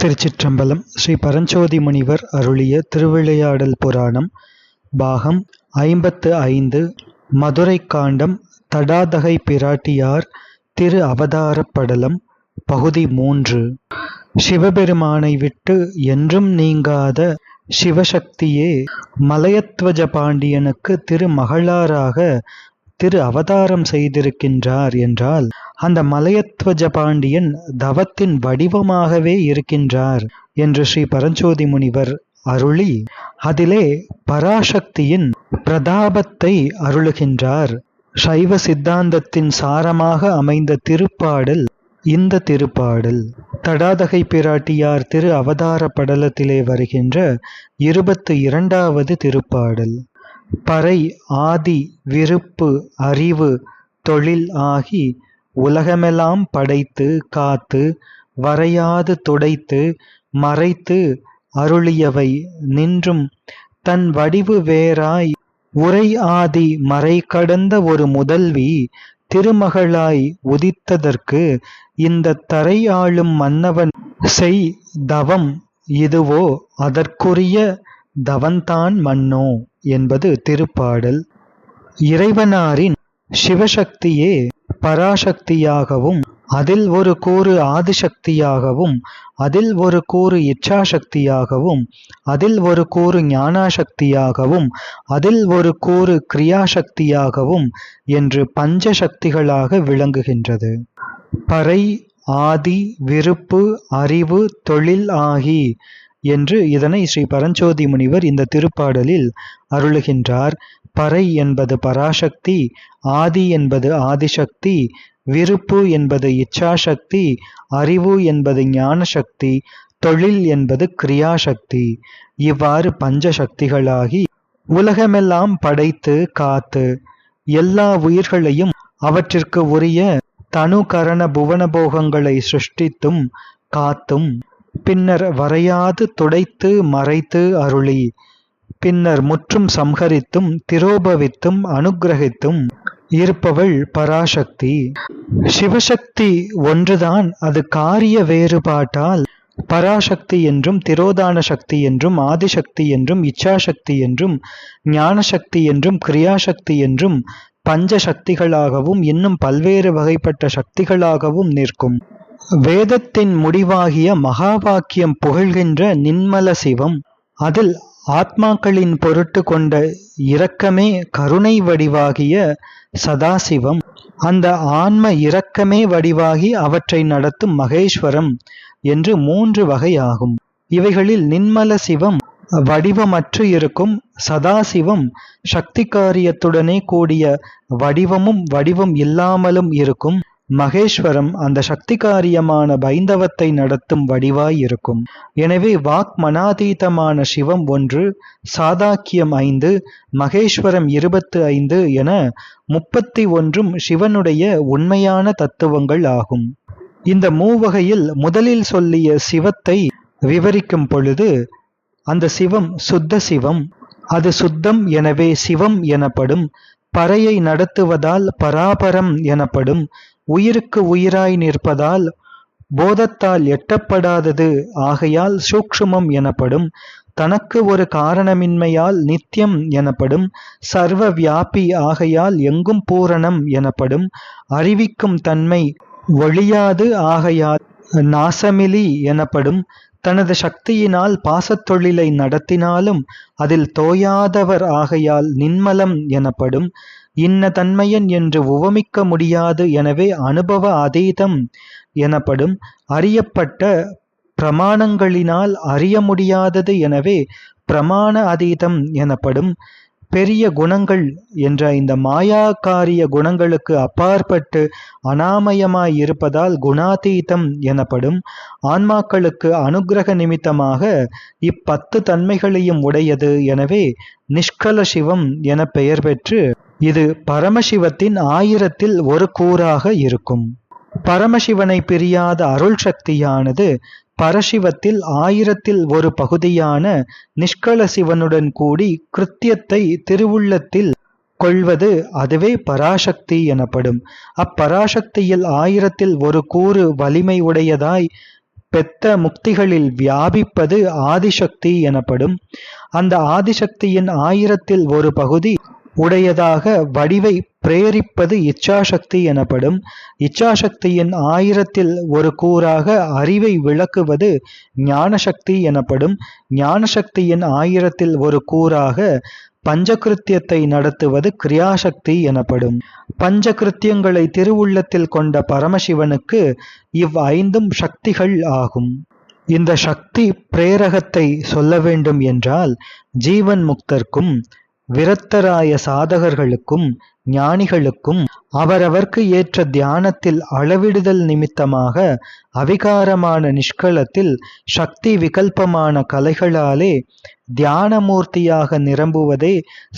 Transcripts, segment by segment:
திருச்சிற்றம்பலம் ஸ்ரீ பரஞ்சோதி முனிவர் அருளிய திருவிளையாடல் புராணம் பாகம் ஐம்பத்து ஐந்து மதுரை காண்டம் தடாதகை பிராட்டியார் திரு அவதாரப் படலம் பகுதி மூன்று. சிவபெருமானை விட்டு என்றும் நீங்காத சிவசக்தியே மலையத்வஜ பாண்டியனுக்கு திருமகளாராக திரு அவதாரம் செய்திருக்கின்றார் என்றால் அந்த மலையத்வஜ பாண்டியன் தவத்தின் வடிவமாகவே இருக்கின்றார் என்று ஸ்ரீ பரஞ்சோதி முனிவர் அருளி அதிலே பராசக்தியின் பிரதாபத்தை அருளுகின்றார். சைவ சித்தாந்தத்தின் சாரமாக அமைந்த திருப்பாடல் இந்த திருப்பாடல். தடாதகை பிராட்டியார் திரு அவதார படலத்திலே வருகின்ற இருபத்து இரண்டாவது திருப்பாடல். பறை ஆதி விருப்பு அறிவு தொழில் ஆகி உலகமெல்லாம் படைத்து காத்து வரையாது துடைத்து மறைத்து அருளியவை நின்றும் தன் வடிவு வேறாய். உரை ஆதி மறை கடந்த ஒரு முதல்வி திருமகளாய் உதித்ததற்கு இந்த தரை ஆளும் மன்னவன் செய் தவம் இதுவோ அதற்குரிய தவன்தான் மன்னோ என்பது திருப்பாடல். இறைவனாரின் சிவசக்தியே பராசக்தியாகவும் அதில் ஒரு கூறு ஆதிசக்தியாகவும் அதில் ஒரு கூறு இச்சாசக்தியாகவும் அதில் ஒரு கூறு ஞானாசக்தியாகவும் அதில் ஒரு கூறு கிரியாசக்தியாகவும் என்று பஞ்ச சக்திகளாக விளங்குகின்றது. பறை ஆதி விருப்பு அறிவு தொழில் ஆகி என்று இதனை ஸ்ரீ பரஞ்சோதி முனிவர் இந்த திருப்பாடலில் அருளுகின்றார். பறை என்பது பராசக்தி ஆதி என்பது ஆதிசக்தி விருப்பு என்பது இச்சாசக்தி அறிவு என்பது ஞானசக்தி தொழில் என்பது கிரியாசக்தி. இவ்வாறு பஞ்ச சக்திகளாகி உலகமெல்லாம் படைத்து காத்து எல்லா உயிர்களையும் அவற்றிற்கு உரிய தனு கரண புவன போகங்களை சிருஷ்டித்தும் காத்தும் பின்னர் வரையாது துடைத்து மறைத்து அருளி. பின்னர் முற்றும் சம்ஹரித்தும் திரோபவித்தும் அனுக்கிரகித்தும் இருப்பவள் பராசக்தி. சிவசக்தி ஒன்றுதான் அது காரிய வேறுபாட்டால் பராசக்தி என்றும் திரோதான சக்தி என்றும் ஆதிசக்தி என்றும் இச்சாசக்தி என்றும் ஞானசக்தி என்றும் கிரியாசக்தி என்றும் பஞ்ச சக்திகளாகவும் இன்னும் பல்வேறு வகைப்பட்ட சக்திகளாகவும் நிற்கும். வேதத்தின் முடிவாகிய மகாவாக்கியம் புகழ்கின்ற நின்மல சிவம் அதில் ஆத்மாக்களின் பொருட்டு கொண்ட இரக்கமே கருணை வடிவாகிய சதாசிவம். அந்த ஆன்ம இரக்கமே வடிவாகி அவற்றை நடத்தும் மகேஸ்வரம் என்று மூன்று வகையாகும். இவைகளில் நின்மல சிவம் வடிவமற்று இருக்கும் சதாசிவம் சக்தி காரியத்துடனே கூடிய வடிவமும் வடிவம் இல்லாமலும் இருக்கும். மகேஸ்வரம் அந்த சக்தி காரியமான பைந்தவத்தை நடத்தும் வடிவாய் இருக்கும். எனவே வாக் மனாதீதமான சிவம் ஒன்று சாதாக்கியம் ஐந்து மகேஸ்வரம் இருபத்து ஐந்து என முப்பத்தி ஒன்றும் சிவனுடைய உண்மையான தத்துவங்கள் ஆகும். இந்த மூவகையில் முதலில் சொல்லிய சிவத்தை விவரிக்கும் பொழுது அந்த சிவம் சுத்த சிவம் அது சுத்தம் எனவே சிவம் எனப்படும் பறையை நடத்துவதால் பராபரம் எனப்படும் உயிருக்கு உயிராய் நிற்பதால் போதத்தால் எட்டப்படாதது. ஆகையால் சூக்ஷமம் எனப்படும். தனக்கு ஒரு காரணமின்மையால் நித்தியம் எனப்படும். சர்வ வியாபி ஆகையால் எங்கும் பூரணம் எனப்படும். அறிவிக்கும் தன்மை ஒழியாது ஆகையால் நாசமிலி எனப்படும். தனது சக்தியினால் பாசத்தொழிலை நடத்தினாலும் அதில் தோயாதவர் ஆகையால் நின்மலம் எனப்படும். இன்ன தன்மையன் என்று உவமிக்க முடியாது எனவே அனுபவ அதீதம் எனப்படும் அறியப்பட்ட பிரமாணங்களினால் அறிய முடியாதது எனவே பிரமாண அதீதம் எனப்படும் பெரிய குணங்கள் என்ற இந்த மாயாக்காரிய குணங்களுக்கு அப்பாற்பட்டு அனாமயமாய் இருப்பதால் குணாதீதம் எனப்படும் ஆன்மாக்களுக்கு அனுகிரக நிமித்தமாக இப்பத்து தன்மைகளையும் உடையது எனவே நிஷ்கல சிவம் என பெயர் பெற்று இது பரமசிவத்தின் ஆயிரத்தில் ஒரு கூறாக இருக்கும். பரமசிவனை பிரியாத அருள் சக்தியானது பரசிவத்தில் ஆயிரத்தில் ஒரு பகுதியான நிஷ்கல சிவனுடன் கூடி கிருத்தியத்தை திருவுள்ளத்தில் கொள்வது அதுவே பராசக்தி எனப்படும். அப்பராசக்தியில் ஆயிரத்தில் ஒரு கூறு வலிமை உடையதாய் பெத்த முக்திகளில் வியாபிப்பது ஆதிசக்தி எனப்படும். அந்த ஆதிசக்தியின் ஆயிரத்தில் ஒரு பகுதி உடையதாக வடிவை பிரேரிப்பது இச்சாசக்தி எனப்படும். இச்சாசக்தியின் ஆயிரத்தில் ஒரு கூறாக அறிவை விளக்குவது ஞானசக்தி எனப்படும். ஞானசக்தியின் ஆயிரத்தில் ஒரு கூறாக பஞ்சகிருத்தியத்தை நடத்துவது கிரியாசக்தி எனப்படும். பஞ்சகிருத்தியங்களை திருவுள்ளத்தில் கொண்ட பரமசிவனுக்கு இவ் ஐந்தும் சக்திகள் ஆகும். இந்த சக்தி பிரேரகத்தை சொல்ல வேண்டும் என்றால் ஜீவன் முக்தர்க்கும் விரத்தராய சாதகர்களுக்கும் ஞானிகளுக்கும் அவரவர்க்கு ஏற்ற தியானத்தில் அளவிடுதல் நிமித்தமாக அவிகாரமான நிஷ்களத்தில் சக்தி விகல்பமான கலைகளாலே தியானமூர்த்தியாக நிரம்புவதே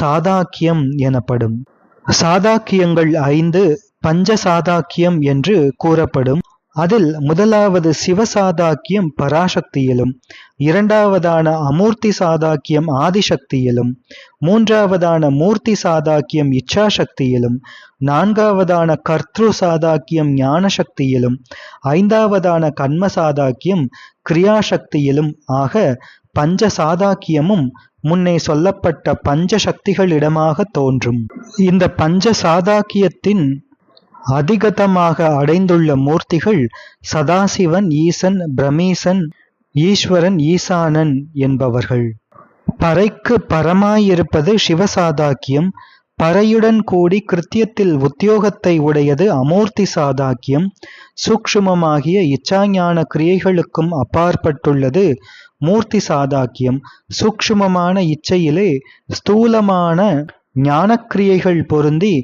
சாதாக்கியம் எனப்படும். சாதாக்கியங்கள் ஐந்து பஞ்ச சாதாக்கியம் என்று கூறப்படும். அதில் முதலாவது சிவசாதாக்கியம் பராசக்தியிலும் இரண்டாவதான அமூர்த்தி சாதாக்கியம் ஆதிசக்தியிலும் மூன்றாவதான மூர்த்தி சாதாக்கியம் இச்சாசக்தியிலும் நான்காவதான கர்த்ரு சாதாக்கியம் ஞானசக்தியிலும் ஐந்தாவதான கண்ம சாதாக்கியம் கிரியாசக்தியிலும் ஆக பஞ்ச சாதாக்கியமும் முன்னே சொல்லப்பட்ட பஞ்ச சக்திகளிடமாக தோன்றும். இந்த பஞ்ச சாதாக்கியத்தின் அதிகதமாக அடைந்துள்ள மூர்த்திகள் சதாசிவன் ஈசன் பிரமீசன் ஈஸ்வரன் ஈசானன் என்பவர்கள். பறைக்கு பரமாயிருப்பது சிவசாதாக்கியம் பறையுடன் கூடி கிருத்தியத்தில் உத்தியோகத்தை உடையது அமூர்த்தி சாதாக்கியம் சூக்ஷுமமாகிய இச்சாஞான கிரியைகளுக்கும் அப்பாற்பட்டுள்ளது மூர்த்தி சாதாக்கியம். சூக்ஷுமமான இச்சையிலே ஸ்தூலமான ஞானக்கிரியைகள் பொருந்தி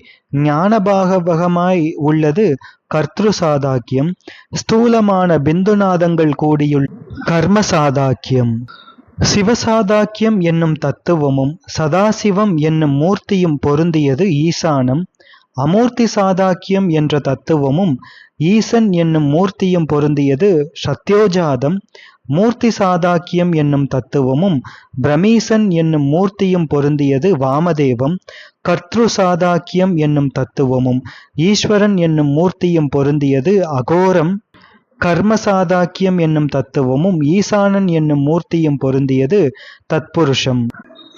ஞானபாகவகமாய் உள்ளது கர்த்திரு சாதாக்கியம் ஸ்தூலமான பிந்துநாதங்கள் கூடியுள் கர்ம சாதாக்கியம் சிவசாதாக்கியம் என்னும் தத்துவமும் சதாசிவம் என்னும் மூர்த்தியும் பொருந்தியது ஈசானம். அமூர்த்தி சாதாக்கியம் என்ற தத்துவமும் ஈசன் என்னும் மூர்த்தியும் பொருந்தியது சத்யோஜாதம். மூர்த்தி சாதாக்கியம் என்னும் தத்துவமும் பிரமீசன் என்னும் மூர்த்தியும் பொருந்தியது வாமதேவம் கர்த்ரு சாதாக்கியம் என்னும் தத்துவமும் ஈஸ்வரன் என்னும் மூர்த்தியும் பொருந்தியது அகோரம் கர்ம சாதாக்கியம் என்னும் தத்துவமும் ஈசானன் என்னும் மூர்த்தியும் பொருந்தியது தத்புருஷம்.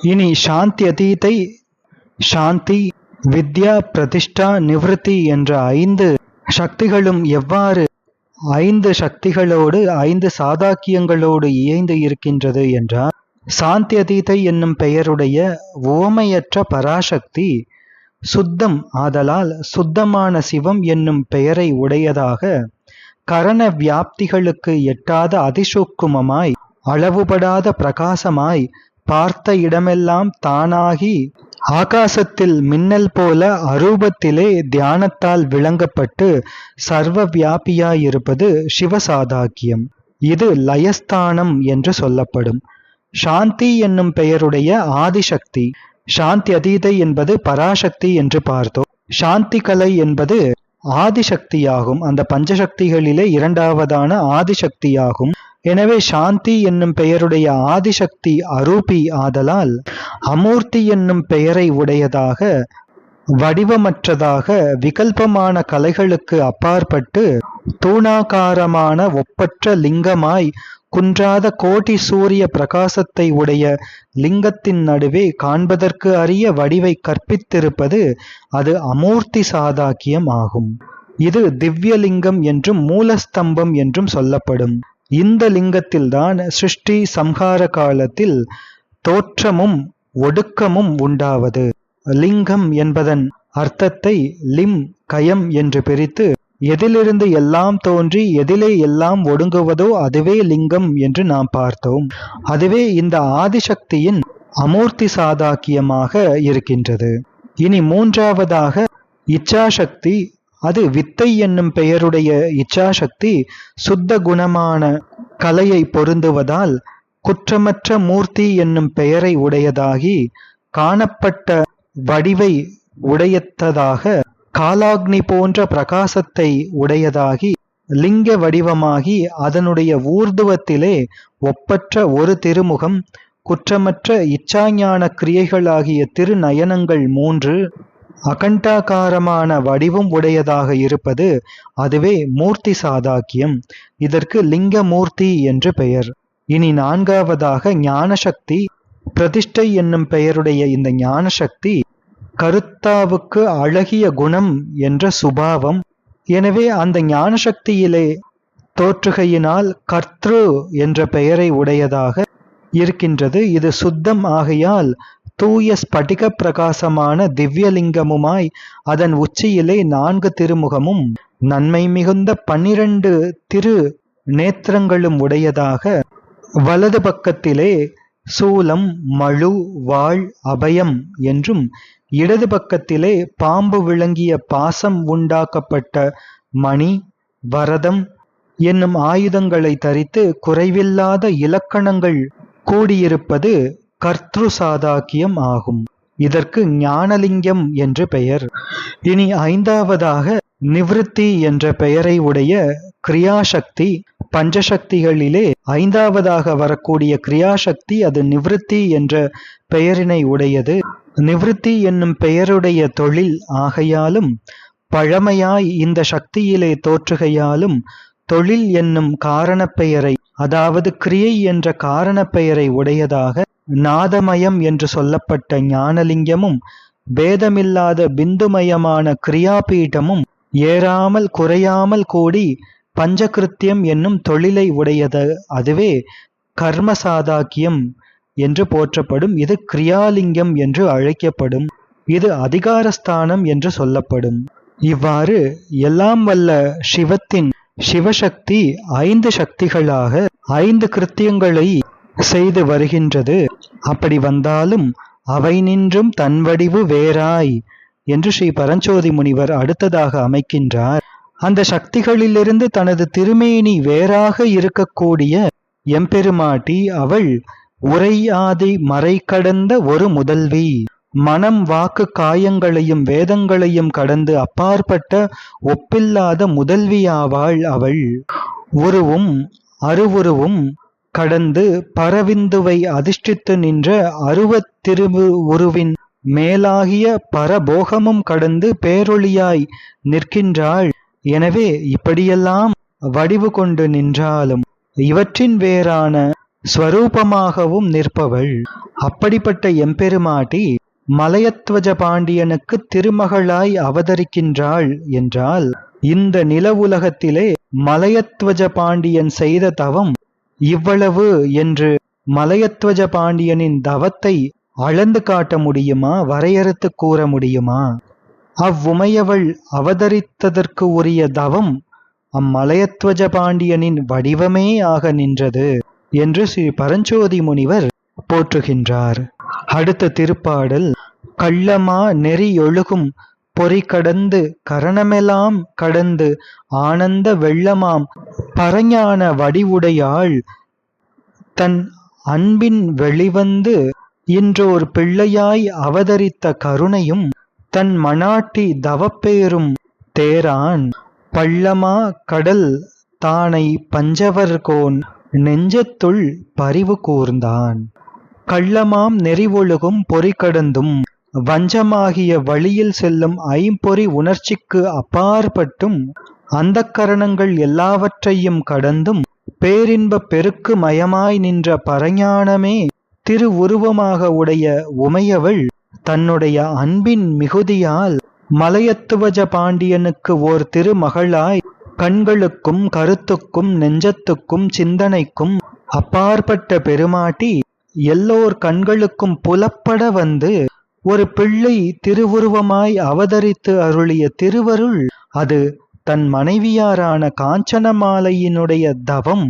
இனி சாந்தி அதீதை சாந்தி வித்யா பிரதிஷ்டா நிவிருத்தி என்ற ஐந்து சக்திகளும் எவ்வாறு ஐந்து சக்திகளோடு ஐந்து சாதாக்கியங்களோடு இயைந்து இருக்கின்றது என்றால் சாந்தியதீதை என்னும் பெயருடைய ஓமையற்ற பராசக்தி சுத்தம் ஆதலால் சுத்தமான சிவம் என்னும் பெயரை உடையதாக கரண வியாப்திகளுக்கு எட்டாத அதிசூக்குமமாய் அளவுபடாத பிரகாசமாய் பார்த்த இடமெல்லாம் தானாகி ஆகாசத்தில் மின்னல் போல அரூபத்திலே தியானத்தால் விளங்கப்பட்டு சர்வ வியாபியாயிருப்பது சிவசாதாக்கியம். இது லயஸ்தானம் என்று சொல்லப்படும். சாந்தி என்னும் பெயருடைய ஆதிசக்தி. சாந்தி அதீதை என்பது பராசக்தி என்று பார்த்தோம். சாந்தி கலை என்பது ஆதிசக்தியாகும். அந்த பஞ்சசக்திகளிலே இரண்டாவதான ஆதிசக்தியாகும். எனவே சாந்தி என்னும் பெயருடைய ஆதிசக்தி அரூபி ஆதலால் அமூர்த்தி என்னும் பெயரை உடையதாக வடிவமற்றதாக விகல்பமான கலைகளுக்கு அப்பாற்பட்டு தூணாகாரமான ஒப்பற்ற லிங்கமாய் குன்றாத கோடி சூரிய பிரகாசத்தை உடைய லிங்கத்தின் நடுவே காண்பதற்கு அரிய வடிவை கற்பித்திருப்பது அது அமூர்த்தி சாதாக்கியம் ஆகும். இது திவ்யலிங்கம் என்றும் மூலஸ்தம்பம் என்றும் சொல்லப்படும். இந்த லிங்கத்தில்தான் சிருஷ்டி சம்ஹார காலத்தில் தோற்றமும் ஒடுக்கமும் உண்டாவது. லிங்கம் என்பதன் அர்த்தத்தை லிம் கயம் என்று பிரித்து எதிலிருந்து எல்லாம் தோன்றி எதிலே எல்லாம் ஒடுங்குவதோ அதுவே லிங்கம் என்று நாம் பார்த்தோம். அதுவே இந்த ஆதிசக்தியின் அமூர்த்தி சாதாக்கியமாக இருக்கின்றது. இனி மூன்றாவதாக இச்சாசக்தி அது வித்தை என்னும் பெயருடைய இச்சாசக்தி சுத்த குணமான கலையை பொருந்துவதால் குற்றமற்ற மூர்த்தி என்னும் பெயரை உடையதாகி காணப்பட்ட வடிவை உடையத்ததாக காலாக்னி போன்ற பிரகாசத்தை உடையதாகி லிங்க வடிவமாகி அதனுடைய ஊர்துவத்திலே ஒப்பற்ற ஒரு திருமுகம் குற்றமற்ற இச்சாஞான கிரியைகளாகிய திருநயனங்கள் மூன்று அகண்டாகாரமான வடிவம் உடையதாக இருப்பது அதுவே மூர்த்தி சாதாக்கியம். இதற்கு லிங்கமூர்த்தி என்று பெயர். இனி நான்காவதாக ஞானசக்தி பிரதிஷ்டை என்னும் பெயருடைய இந்த ஞானசக்தி கருத்தாவுக்கு அழகிய குணம் என்ற சுபாவம். எனவே அந்த ஞான சக்தியிலே தோற்றுகையினால் கர்த்ரு என்ற பெயரை உடையதாக இருக்கின்றது. இது சுத்தம் ஆகையால் தூய ஸ்படிக பிரகாசமான திவ்யலிங்கமுமாய் அதன் உச்சியிலே நான்கு திருமுகமும் நன்மை மிகுந்த பன்னிரண்டு திரு நேத்திரங்களும் உடையதாக வலது பக்கத்திலே சூலம் மழு வாழ் அபயம் என்றும் இடது பக்கத்திலே பாம்பு விளங்கிய பாசம் உண்டாக்கப்பட்ட மணி வரதம் என்னும் ஆயுதங்களை தரித்து குறைவில்லாத இலக்கணங்கள் கூடியிருப்பது கர்த்ரு சாதாக்கியம் ஆகும். இதற்கு ஞானலிங்கம் என்று பெயர். இனி ஐந்தாவதாக நிவிருத்தி என்ற பெயரை உடைய கிரியாசக்தி பஞ்சசக்திகளிலே ஐந்தாவதாக வரக்கூடிய கிரியாசக்தி அது நிவிருத்தி என்ற பெயரினை உடையது. நிவிருத்தி என்னும் பெயருடைய தொழில் ஆகையாலும் பழமையாய் இந்த சக்தியிலே தோற்றுகையாலும் தொழில் என்னும் காரணப்பெயரை அதாவது கிரியை என்ற காரணப்பெயரை உடையதாக நாதமயம் என்று சொல்லப்பட்ட ஞானலிங்கமும் பேதமில்லாத பிந்துமயமான கிரியாபீட்டமும் ஏறாமல் குறையாமல் கூடி பஞ்சகிருத்தியம் என்னும் தொழிலை உடையது அதுவே கர்மசாதாக்கியம் என்று போற்றப்படும். இது கிரியாலிங்கம் என்று அழைக்கப்படும். இது அதிகாரஸ்தானம் என்று சொல்லப்படும். இவ்வாறு எல்லாம் வல்ல சிவத்தின் சிவசக்தி ஐந்து சக்திகளாக ஐந்து கிருத்தியங்களை செய்து வருகின்றது. அப்படி வந்தாலும் அவை நின்றும் தன்வடிவு வேறாய் என்று ஸ்ரீ பரஞ்சோதி முனிவர் அடுத்ததாக அமைக்கின்றார். அந்த சக்திகளிலிருந்து தனது திருமேனி வேறாக இருக்கக்கூடிய எம்பெருமாட்டி அவள் உரையாதி மறை கடந்த ஒரு முதல்வி. மனம் வாக்கு காயங்களையும் வேதங்களையும் கடந்து அப்பாற்பட்ட ஒப்பில்லாத முதல்வியாவாள் அவள். உருவும் அருவுருவும் கடந்து பரவிந்துவை அதிர்ஷ்டித்து நின்ற அருவத் திருவு உருவின் மேலாகிய பரபோகமும் கடந்து பேரொளியாய் நிற்கின்றாள். எனவே இப்படியெல்லாம் வடிவு கொண்டு நின்றாலும் இவற்றின் வேறான ஸ்வரூபமாகவும் நிற்பவள். அப்படிப்பட்ட எம்பெருமாட்டி மலையத்வஜ பாண்டியனுக்கு திருமகளாய் அவதரிக்கின்றாள் என்றால் இந்த நில உலகத்திலே மலையத்வஜ பாண்டியன் செய்த தவம் இவ்வளவு என்று மலையத்வஜ பாண்டியனின் தவத்தை அளந்து காட்ட முடியுமா வரையறுத்து கூற முடியுமா? அவ்வுமையவள் அவதரித்ததற்கு உரிய தவம் அம்மலையத்வஜ பாண்டியனின் வடிவமே ஆக நின்றது என்று ஸ்ரீ பரஞ்சோதி முனிவர் போற்றுகின்றார். அடுத்த திருப்பாடல் கள்ளமா நெறியொழுகும் பொறி கடந்து கரணமெல்லாம் கடந்து ஆனந்த வெள்ளமாம் பரஞான வடிவுடையாள் தன் அன்பின் வெளிவந்து இன்றோர் பிள்ளையாய் அவதரித்த கருணையும் தன் மணாட்டி தவப்பேரும் தேரான். பள்ளமா கடல் தானை பஞ்சவர்கோன் நெஞ்சத்துள் பரிவு கூர்ந்தான். கள்ளமாம் நெறிவொழுகும் பொறி கடந்தும். வஞ்சமாகிய வழியில் செல்லும் ஐம்பொறி உணர்ச்சிக்கு அப்பாற்பட்டும். அந்த கரணங்கள் எல்லாவற்றையும் கடந்தும். பேரின்ப பெருக்கு மயமாய் நின்ற பரஞானமே. திருவுருவமாக உடைய உமையவள் தன்னுடைய அன்பின் மிகுதியால் மலையத்துவஜ பாண்டியனுக்கு ஓர் திருமகளாய் கண்களுக்கும் கருத்துக்கும் நெஞ்சத்துக்கும் சிந்தனைக்கும் அப்பாற்பட்ட பெருமாட்டி எல்லோர் கண்களுக்கும் புலப்பட வந்து ஒரு பிள்ளை திருவுருவமாய் அவதரித்து அருளிய திருவருள் அது தன் மனைவியாரான காஞ்சனமாலையினுடைய தவம்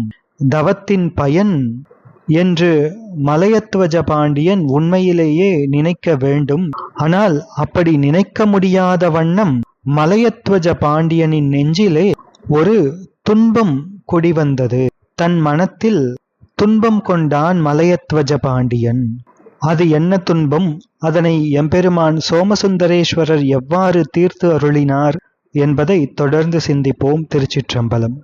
தவத்தின் பயன். என்று மலையத்வஜ பாண்டியன் உண்மையிலேயே நினைக்க வேண்டும். ஆனால் அப்படி நினைக்க முடியாத வண்ணம் மலையத்வஜ பாண்டியனின் நெஞ்சிலே ஒரு துன்பம் குடிவந்தது தன் மனத்தில் துன்பம் கொண்டான் மலையத்வஜ பாண்டியன் அது என்ன துன்பம்? அதனை எம்பெருமான் சோமசுந்தரேஸ்வரர் எவ்வாறு தீர்த்து அருளினார் என்பதை தொடர்ந்து சிந்திப்போம் திருச்சிற்றம்பலம்.